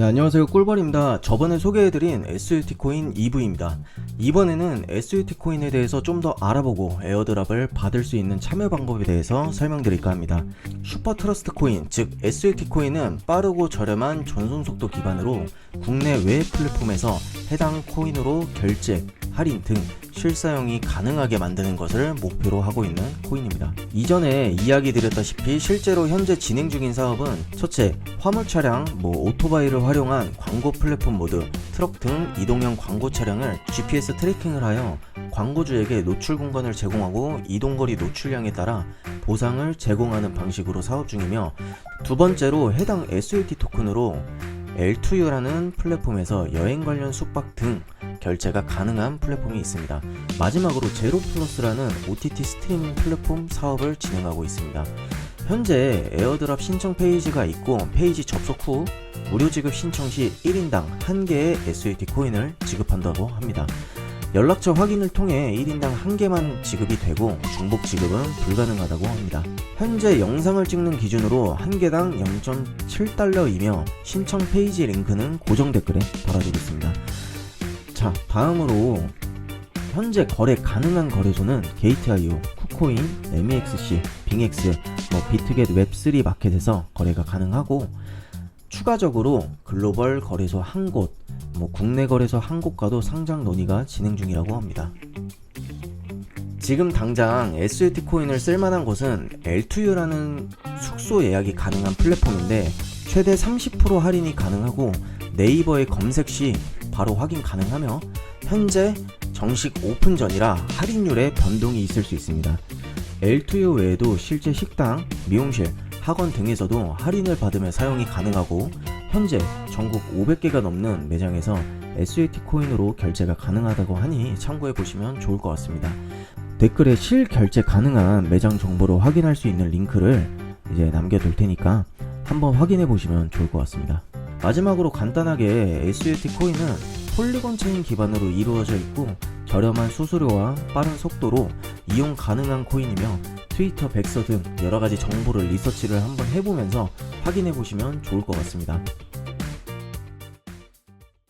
네, 안녕하세요. 꿀벌입니다. 저번에 소개해드린 SUT 코인 2부입니다. 이번에는 SUT 코인에 대해서 좀 더 알아보고 에어드랍을 받을 수 있는 참여 방법에 대해서 설명드릴까 합니다. 슈퍼 트러스트 코인 즉 SUT 코인은 빠르고 저렴한 전송 속도 기반으로 국내 외 플랫폼에서 해당 코인으로 결제, 할인 등 실사용이 가능하게 만드는 것을 목표로 하고 있는 코인입니다. 이전에 이야기 드렸다시피 실제로 현재 진행 중인 사업은 첫째, 화물 차량, 뭐 오토바이를 활용한 광고 플랫폼 모드, 트럭 등 이동형 광고 차량을 GPS 트래킹을 하여 광고주에게 노출 공간을 제공하고 이동거리 노출량에 따라 보상을 제공하는 방식으로 사업 중이며 두 번째로 해당 SUT 토큰으로 L2U라는 플랫폼에서 여행 관련 숙박 등 결제가 가능한 플랫폼이 있습니다. 마지막으로 제로플러스라는 OTT 스트리밍 플랫폼 사업을 진행하고 있습니다. 현재 에어드랍 신청 페이지가 있고 페이지 접속 후 무료 지급 신청 시 1인당 1개의 SUT 코인을 지급한다고 합니다. 연락처 확인을 통해 1인당 1개만 지급이 되고 중복 지급은 불가능하다고 합니다. 현재 영상을 찍는 기준으로 1개당 0.7달러이며 신청 페이지 링크는 고정 댓글에 달아두겠습니다. 자, 다음으로 현재 거래 가능한 거래소는 게이트IO, 쿠코인, MEXC, 빙X, 뭐 비트겟 웹3 마켓에서 거래가 가능하고 추가적으로 글로벌 거래소 한 곳, 뭐 국내 거래소 한 곳과도 상장 논의가 진행 중이라고 합니다. 지금 당장 SUT 코인을 쓸만한 곳은 L2U라는 숙소 예약이 가능한 플랫폼인데 최대 30% 할인이 가능하고 네이버에 검색 시 바로 확인 가능하며 현재 정식 오픈 전이라 할인율에 변동이 있을 수 있습니다. L2U 외에도 실제 식당, 미용실, 학원 등에서도 할인을 받으며 사용이 가능하고 현재 전국 500개가 넘는 매장에서 SUT 코인으로 결제가 가능하다고 하니 참고해 보시면 좋을 것 같습니다. 댓글에 실결제 가능한 매장 정보를 확인할 수 있는 링크를 이제 남겨둘 테니까 한번 확인해 보시면 좋을 것 같습니다. 마지막으로 간단하게 SUT 코인은 폴리곤 체인 기반으로 이루어져 있고 저렴한 수수료와 빠른 속도로 이용 가능한 코인이며 트위터, 백서 등 여러 가지 정보를 리서치를 한번 해보면서 확인해 보시면 좋을 것 같습니다.